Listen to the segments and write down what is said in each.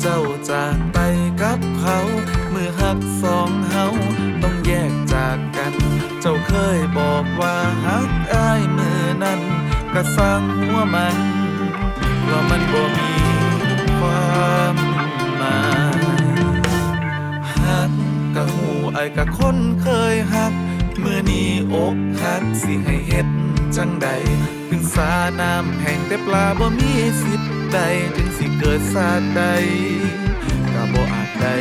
เจ้าจากไปกับเขามือหักสองเฮาต้องแยกจากกัน เจ้าเคยบอกว่าหักอายมือนั้นก็สร้างหัวมันว่ามันบ่มีความหมายหักกะหูไอ้กะคนเคยหัก เมื่อนี้อกหักสิให้เฮ็ดจังใดถึงสาน้ำแห้งแต่ปลาบ่มีสิท ใดถึงสิเกิดสาดใดก็บ่อาจได้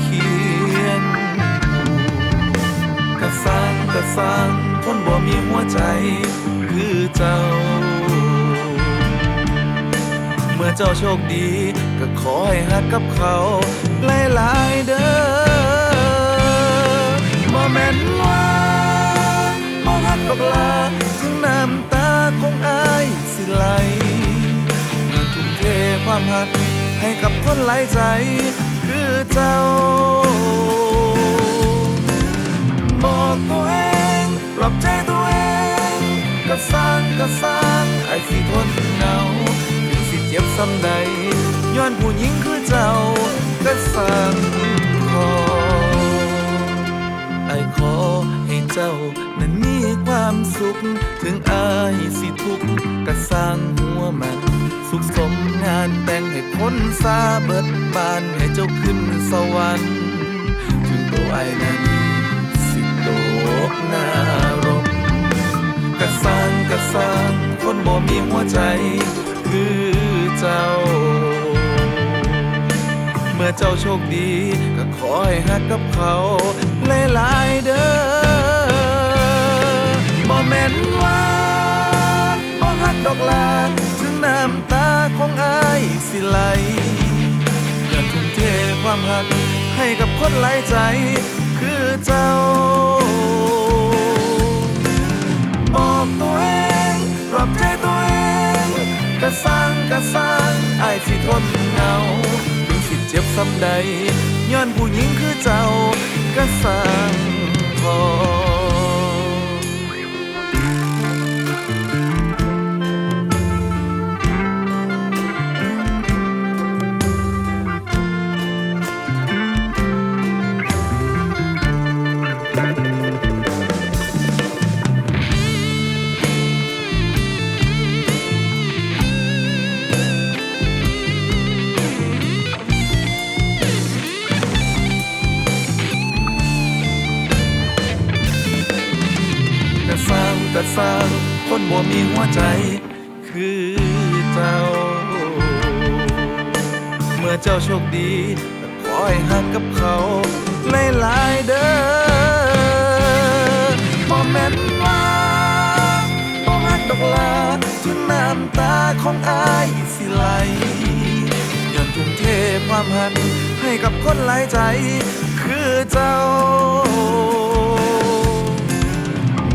เขียนกะสร้างกะสร้างคนบ่มีหัวใจคือเจ้า เมื่อเจ้าโชคดีก็ขอให้หักกับเขาหลายๆเด้อ ความหัก ให้กับคนหลายใจ คือเจ้า บอกตัวเองปลอบใจตัวเอง ก็สร้างก็สร้างไอ้สิทนเหงาถึงสิเจ็บซ้ำใด ย้อนผู้หญิงคือเจ้า ก็สร้างขอไอ้ขอให้เจ้านั้นมีความสุข ถึงอายสิทุกข์ก็สร้างหัวมัน สุขสมงานแต่งให้พ้นซาเบิดบานให้เจ้าขึ้นสวรรค์ถึงตัวไอ้นั้นสิโตกนารกกะสร้างกะสร้างคนบ่มีหัวใจ คือเจ้า เมื่อเจ้าโชคดี ก็ขอให้หักกับเขาหลายๆเด้อบ่แม่นว่า สิไหลเกิดทุ่มเทความหักให้กับคนหลายใจ คือเจ้า บอกตัวเองปลอบใจตัวเองก็สร้างก็สร้างไอ้ายสิทนเหงาถึงสิเจ็บซ้ำใดย้อนผู้หญิงคือเจ้าก็สร้าง สร้างคนบ่มีหัวใจคือเจ้า เมื่อเจ้าโชคดีก็ขอให้หักกับเขาหลายๆเด้อบ่แม่นว่าบ่หักดอกลาถึงน้ำตาของอายสิไหลย้อนทุ่มเทความหักให้กับคนหลายใจคือเจ้า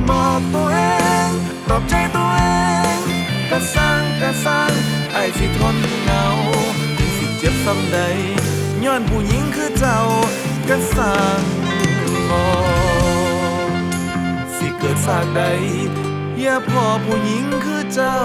บอกตัวเอง ปลอบใจตัวเองก็สร้างก็สร้างไอ้สิทนเหงาสิเจ็บซ้ำใดย้อนผู้หญิงคือเจ้ากระสังพอสิเกิดสากใดอย่าพอผู้หญิงคือเจ้า